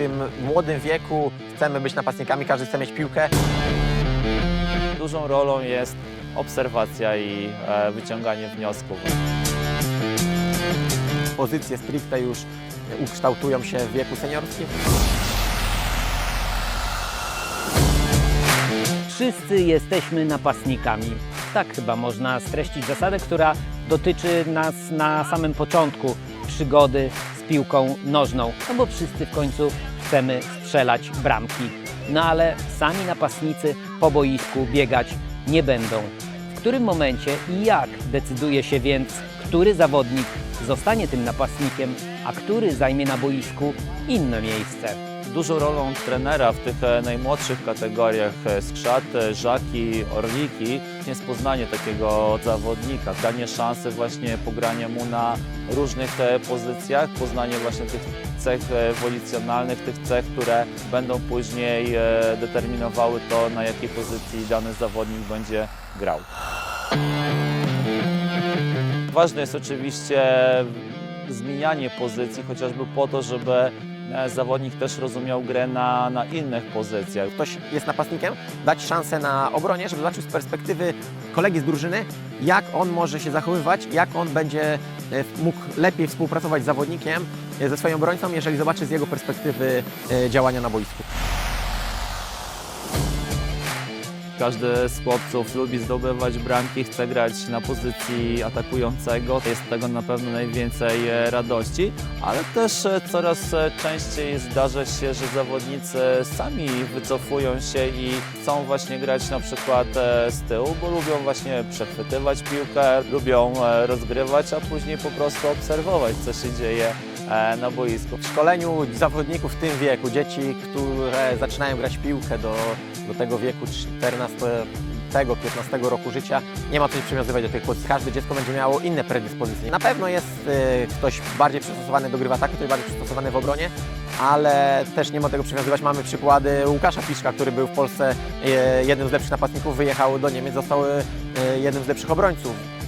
tym młodym wieku chcemy być napastnikami, każdy chce mieć piłkę. Dużą rolą jest obserwacja i e, wyciąganie wniosków. Pozycje stricte już ukształtują się w wieku seniorskim. Wszyscy jesteśmy napastnikami. Tak chyba można streścić zasadę, która dotyczy nas na samym początku przygody z piłką nożną. No bo wszyscy w końcu chcemy strzelać bramki. No ale sami napastnicy po boisku biegać nie będą. W którym momencie i jak decyduje się więc, który zawodnik zostanie tym napastnikiem, a który zajmie na boisku inne miejsce? Dużą rolą trenera w tych e, najmłodszych kategoriach e, skrzat, e, żaki, orliki jest poznanie takiego zawodnika, danie szansy właśnie pogrania mu na różnych pozycjach, poznanie właśnie tych cech wolicjonalnych, tych cech, które będą później determinowały to, na jakiej pozycji dany zawodnik będzie grał. Ważne jest oczywiście zmienianie pozycji, chociażby po to, żeby e, zawodnik też rozumiał grę na, na innych pozycjach. Ktoś jest napastnikiem, dać szansę na obronie, żeby zobaczył z perspektywy kolegi z drużyny, jak on może się zachowywać, jak on będzie e, mógł lepiej współpracować z zawodnikiem, e, ze swoim obrońcą, jeżeli zobaczy z jego perspektywy działania na boisku. Każdy z chłopców lubi zdobywać bramki, chce grać na pozycji atakującego. Jest tego na pewno najwięcej e, radości, ale też e, coraz e, częściej zdarza się, że zawodnicy sami wycofują się i chcą właśnie grać na przykład z tyłu, bo lubią właśnie przechwytywać piłkę, lubią rozgrywać, a później po prostu obserwować, co się dzieje na boisku. W szkoleniu zawodników w tym wieku, dzieci, które zaczynają grać piłkę do, do tego wieku 14-15 roku życia, nie ma co się przywiązywać do tych pozycji. Każde dziecko będzie miało inne predyspozycje. Na pewno jest e, ktoś bardziej przystosowany do gry w ataku, ktoś bardziej przystosowany w obronie, ale też nie ma tego przywiązywać. Mamy przykłady Łukasza Piszka, który był w Polsce e, jednym z lepszych napastników, wyjechał do Niemiec, został e, jednym z lepszych obrońców.